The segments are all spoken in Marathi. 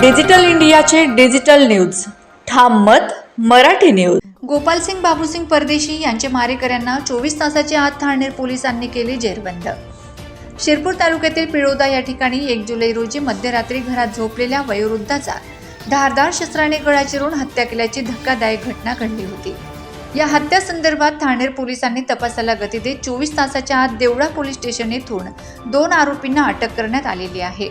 डिजिटल इंडियाचे डिजिटल न्यूज. ठाम मत मराठी न्यूज. गोपालसिंग बाबूसिंग परदेशी यांच्या मारेकऱ्यांना चोवीस तासाच्या आत ठाणेर पोलिसांनी केले जेरबंद. शिरपूर तालुक्यातील पिळोदा या ठिकाणी एक जुलै रोजी मध्यरात्री घरात झोपलेल्या वयोवृद्धाचा धारदार शस्त्राने गळा चिरून हत्या केल्याची धक्कादायक घटना घडली होती. या हत्या संदर्भात ठाणेर पोलिसांनी तपासाला गती देत चोवीस तासाच्या आत देवळा पोलीस स्टेशन येथून दोन आरोपींना अटक करण्यात आलेली आहे.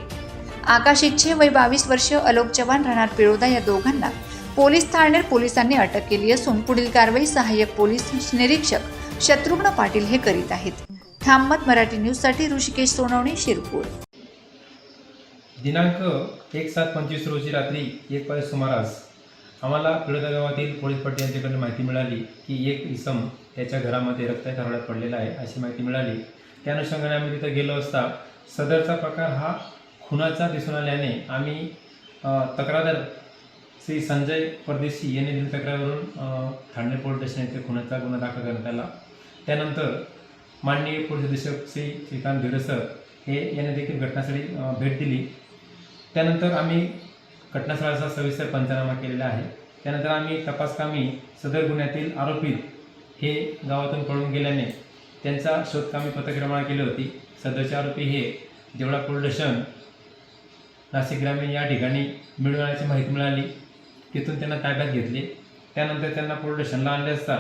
आकाश इच्छे वय बावीस वर्ष अलोक चव्हाण राहणार पिळोदा या दोघांना पोलीस ठाण्यावर पोलिसांनी अटक केली असून पुढील कारवाई सहाय्यक पोलीस निरीक्षक शत्रुघ्न पाटील हे करीत आहेत. थांबत मराठी न्यूजसाठी ऋषिकेश सोनवणे शिरपूर. दिनांक एक सात पंचवीस रोजी रात्री एक पाच सुमारास आम्हाला पिळदा गावातील पोलीस पाटील यांच्याकडून माहिती मिळाली की एक इसम त्याच्या घरामध्ये रक्ताच्या हरड्यात पडलेला आहे अशी माहिती मिळाली. त्या अनुषंगाने आम्ही तिथं गेलो असता सदरचा प्रकार हा खुनाचा दिसून आल्याने आम्ही तक्रारदार श्री संजय परदेशी यांनी दिली तक्रारवरून ठाणे पोलीस स्टेशन येथे खुनाचा गुन्हा दाखल करण्यात आला. त्यानंतर माननीय पोलीस अधीक्षक श्री श्रीकांत धीरसर हे यांनी देखील घटनास्थळी भेट दिली. त्यानंतर आम्ही घटनास्थळाचा सविस्तर पंचनामा केलेला आहे. त्यानंतर आम्ही तपासकामी सदर गुन्ह्यातील आरोपी हे गावातून पळून गेल्याने त्यांचा शोधकामी पथक रवाना केली होती. सदरचे आरोपी हे देवळा पोलीस स्टेशन नाशिक ग्रामीण या ठिकाणी मिळून आल्याची माहिती मिळाली. तिथून त्यांना ताब्यात घेतले. त्यानंतर त्यांना पोलीस स्टेशनला आणले असता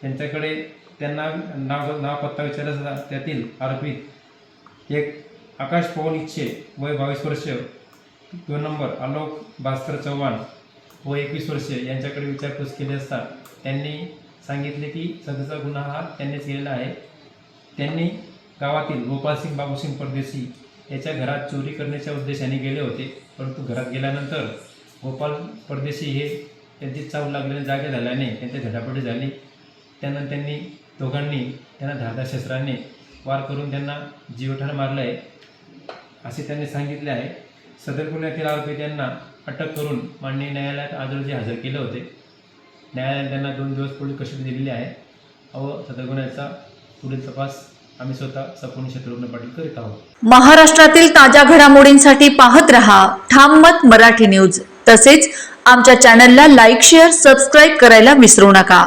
त्यांच्याकडे त्यांना नाव नाव पत्ता विचारला असता त्यातील आरोपीत एक आकाश पवन इच्छे वय बावीस वर्ष दोन नंबर आलोक भास्कर चव्हाण व एकवीस वर्ष यांच्याकडे विचारपूस केली असता त्यांनी सांगितले की सदरचा गुन्हा हा त्यांनीच केलेला आहे. त्यांनी गावातील गोपालसिंग बाबूसिंग परदेशी याच्या घरात चोरी करण्याच्या उद्देशाने गेले होते. परंतु घरात गेल्यानंतर गोपाल परदेशी हे त्यांची चाव लागल्याने जागे झाल्याने त्यांच्या झटापटी झाली. त्यानंतर त्यांनी दोघांनी त्यांना धारदार शस्त्राने वार करून त्यांना जीवठाण मारलं आहे. असे त्यांनी सांगितले आहे. सदर गुन्ह्यातील आरोपी त्यांना अटक करून माननीय न्यायालयात आज रोजी हजर केले होते. न्यायालयाने त्यांना दोन दिवस पोलीस कस्टडी दिलेली आहे. व सदर गुन्ह्याचा पुढील तपास आम्ही स्वतः सपूर्ण शत्रुघ्न पाटील करीत आहोत. महाराष्ट्रातील ताज्या घडामोडींसाठी पाहत रहा ठाम मत मराठी न्यूज. तसेच आमच्या चॅनलला लाईक शेअर सबस्क्राईब करायला विसरू नका.